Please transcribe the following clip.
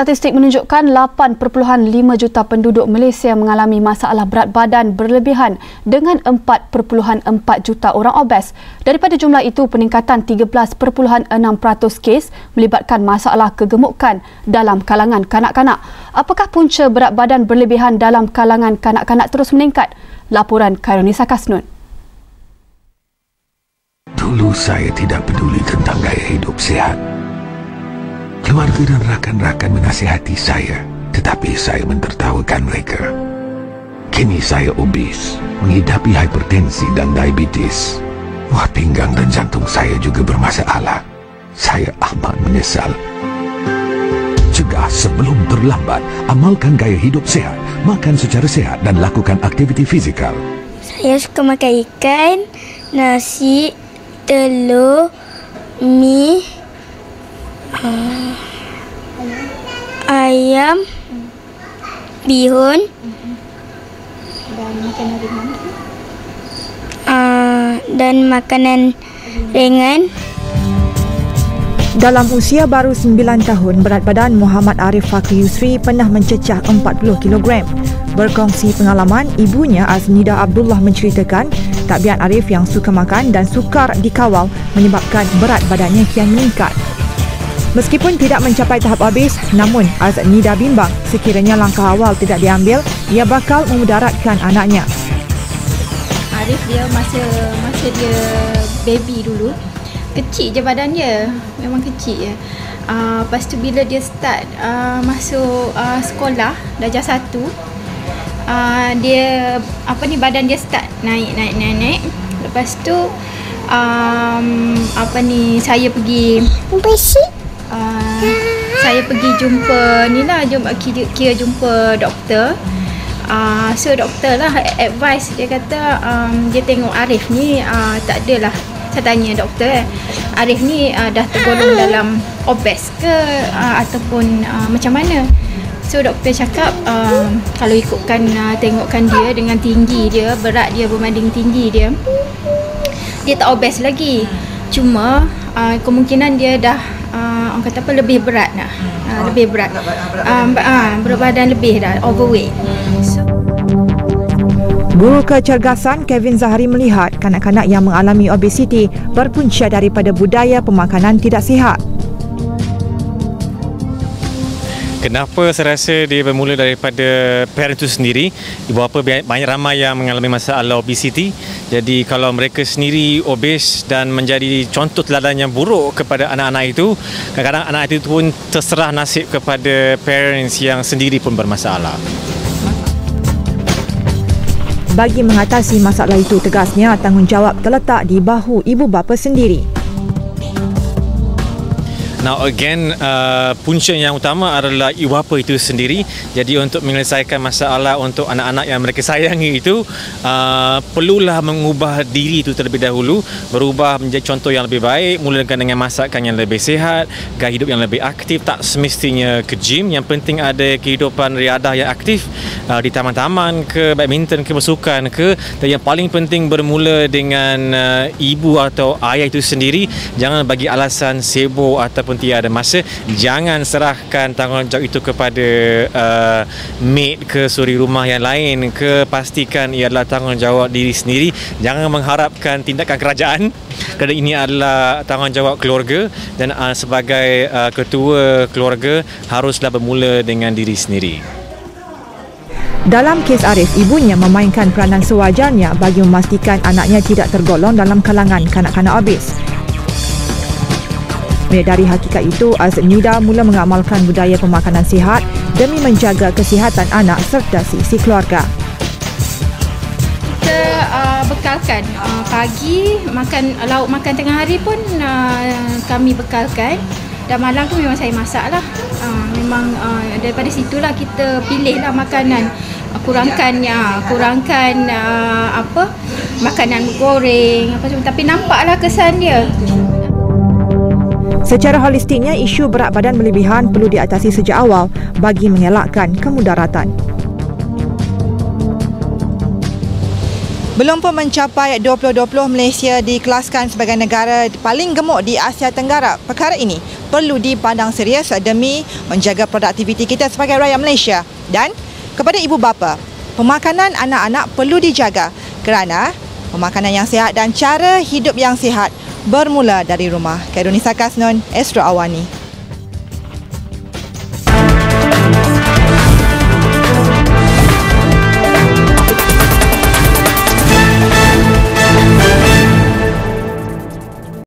Statistik menunjukkan 8.5 juta penduduk Malaysia mengalami masalah berat badan berlebihan dengan 4.4 juta orang obes. Daripada jumlah itu, peningkatan 13.6% kes melibatkan masalah kegemukan dalam kalangan kanak-kanak. Apakah punca berat badan berlebihan dalam kalangan kanak-kanak terus meningkat? Laporan Kairunisa Kasnun. Dulu saya tidak peduli tentang gaya hidup sihat. Keluarga dan rakan-rakan menasihati saya, tetapi saya mentertawakan mereka. Kini saya obes, menghidapi hipertensi dan diabetes. Buah pinggang dan jantung saya juga bermasalah. Saya amat menyesal. Cegah sebelum terlambat. Amalkan gaya hidup sehat. Makan secara sehat dan lakukan aktiviti fizikal. Saya suka makan ikan, nasi, telur, mi, uh, ayam, bihun, dan makanan ringan. Uh, dan makanan ringan. Dalam usia baru 9 tahun, berat badan Muhammad Arif Fakri Yusri pernah mencecah 40 kg. Berkongsi pengalaman, ibunya Aznida Abdullah menceritakan takbian Arif yang suka makan dan sukar dikawal menyebabkan berat badannya kian meningkat. Meskipun tidak mencapai tahap habis, namun Aznida bimbang sekiranya langkah awal tidak diambil, ia bakal memudaratkan anaknya. Arif dia masa masa dia baby dulu, kecil je badan dia memang kecil je. Uh, lepas tu bila dia start uh, masuk uh, sekolah darjah satu uh, dia apa ni badan dia start naik naik naik naik. Lepas tu um, apa ni saya pergi uh, saya pergi jumpa ni lah jumpa kira, kira jumpa doktor. Uh, so doktor lah advice dia kata um, dia tengok Arif ni uh, tak adalah. Saya tanya doktor eh, Arif ni uh, dah tergolong dalam obes ke uh, ataupun uh, macam mana? So doktor cakap uh, kalau ikutkan uh, tengokkan dia dengan tinggi dia berat dia berbanding tinggi dia dia tak obes lagi. Cuma uh, kemungkinan dia dah uh, orang kata apa lebih berat dah uh, lebih berat. Uh, uh, berat badan. lebih dah overweight. So Guru kecergasan Kevin Zahari melihat kanak-kanak yang mengalami obesiti berpunca daripada budaya pemakanan tidak sihat. Kenapa saya rasa dia bermula daripada parent itu sendiri? Ibu bapa banyak ramai yang mengalami masalah obesiti Jadi kalau mereka sendiri obes dan menjadi contoh teladan yang buruk kepada anak-anak itu Kadang-kadang anak itu pun terserah nasib kepada parents yang sendiri pun bermasalah bagi mengatasi masalah itu tegasnya tanggungjawab terletak di bahu ibu bapa sendiri. Now again, uh, punca yang utama adalah ibu bapa itu sendiri. Jadi untuk menyelesaikan masalah untuk anak-anak yang mereka sayangi itu, uh, perlulah mengubah diri itu terlebih dahulu, berubah menjadi contoh yang lebih baik, mulakan dengan masakan yang lebih sihat, gaya hidup yang lebih aktif, tak semestinya ke gym, yang penting ada kehidupan riadah yang aktif uh, di taman-taman ke, badminton ke, bersukan ke, dan yang paling penting bermula dengan uh, ibu atau ayah itu sendiri, jangan bagi alasan sibuk ataupun tiada masa. Jangan serahkan tanggungjawab itu kepada uh, maid ke suri rumah yang lain ke. Pastikan ia adalah tanggungjawab diri sendiri. Jangan mengharapkan tindakan kerajaan. Kerana ini adalah tanggungjawab keluarga. Dan uh, sebagai uh, ketua keluarga haruslah bermula dengan diri sendiri dalam kes Arif, ibunya memainkan peranan sewajarnya bagi memastikan anaknya tidak tergolong dalam kalangan kanak-kanak obes. Menyedari hakikat itu, Aznida mula mengamalkan budaya pemakanan sihat demi menjaga kesihatan anak serta sisi keluarga. Kita uh, bekalkan uh, pagi makan lauk makan tengah hari pun uh, kami bekalkan dan malam tu memang saya masak lah. Uh, memang uh, daripada situlah kita pilih lah makanan. Uh, kurangkan ya, kurangkan uh, apa makanan goreng apa semua. Tapi nampaklah kesan dia. Secara holistiknya, isu berat badan berlebihan perlu diatasi sejak awal bagi mengelakkan kemudaratan. Belum pun mencapai 2020, Malaysia dikelaskan sebagai negara paling gemuk di Asia Tenggara. Perkara ini perlu dipandang serius demi menjaga produktiviti kita sebagai rakyat Malaysia. Dan kepada ibu bapa, pemakanan anak-anak perlu dijaga kerana pemakanan yang sihat dan cara hidup yang sihat bermula dari rumah. Kairunisa Kasnon, Astro Awani.